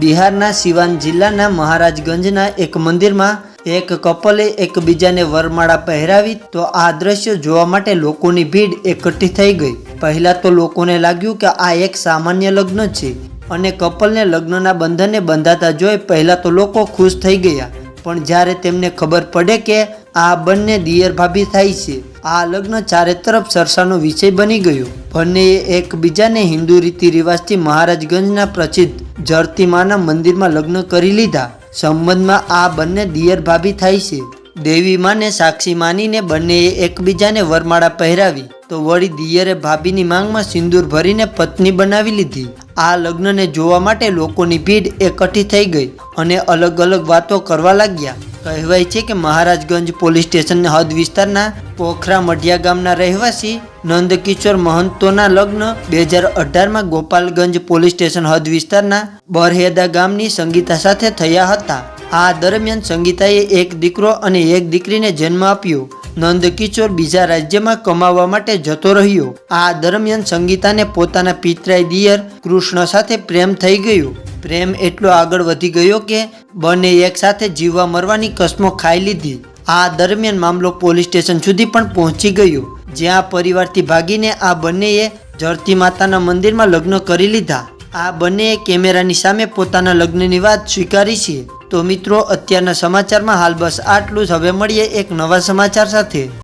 બિહારના સિવાન જિલ્લાના મહારાજગંજના એક મંદિરમાં એક કપલે એકબીજાને વરમાળા પહેરાવી તો આ દ્રશ્ય જોવા માટે લોકોની ભીડ એકઠી થઈ ગઈ. પહેલા તો લોકોને લાગ્યું કે આ એક સામાન્ય લગ્ન છે અને કપલને લગ્નના બંધને બંધાતા જોઈ પહેલા તો લોકો ખુશ થઈ ગયા. પણ જ્યારે તેમને ખબર પડે કે આ બંને દિયર ભાભી થાય છે, આ લગ્ન ચારે તરફ સરસાનો વિષય બની ગયો. બંનેએ એકબીજાને હિન્દુ રીતિ રિવાજથી મહારાજગંજના પ્રસિદ્ધ જરતીમાના મંદિરમાં લગ્ન કરી લીધા. સંબંધમાં આ બંને દિયર ભાભી થાય છે. દેવી માને સાક્ષી માનીને બંનેએ એકબીજાને વરમાળા પહેરાવી, તો વળી દિયરે ભાભીની માંગમાં સિંદૂર ભરીને પત્ની બનાવી લીધી. આ લગ્નને જોવા માટે લોકોની ભીડ એકઠી થઈ ગઈ અને અલગ અલગ વાતો કરવા લાગ્યા. કહેવાય છે કે મહારાજગંજ પોલીસ સ્ટેશન હદ વિસ્તારના પોખરા મઢિયા ગામના રહેવાસી નંદકિશોર મહંતોના લગ્ન બે હજાર અઢારમાં ગોપાલગંજ પોલીસ સ્ટેશન હદ વિસ્તારના બરહેદા ગામની સંગીતા સાથે થયા હતા. આ દરમિયાન સંગીતાએ એક દીકરો અને એક દીકરીને જન્મ આપ્યો. નંદકિશોર બીજા રાજ્યમાં કમાવા માટે જતો રહ્યો. આ દરમિયાન સંગીતાને પોતાના પિતરાઈ દિયર કૃષ્ણ સાથે પ્રેમ થઈ ગયો. પ્રેમ એટલો આગળ વધી ગયો કે બંને એકસાથે જીવવા મરવાની કસમો ખાઈ લીધી. આ દરમિયાન મામલો પોલીસ સ્ટેશન સુધી પણ પહોંચી ગયો, જ્યાં પરિવારથી ભાગીને આ બંનેએ જળતી માતાના મંદિરમાં લગ્ન કરી લીધા. આ બંનેએ કેમેરાની સામે પોતાના લગ્નની વાત સ્વીકારી છે. તો મિત્રો, અત્યારના સમાચારમાં હાલ બસ આટલું જ. હવે મળીએ એક નવા સમાચાર સાથે.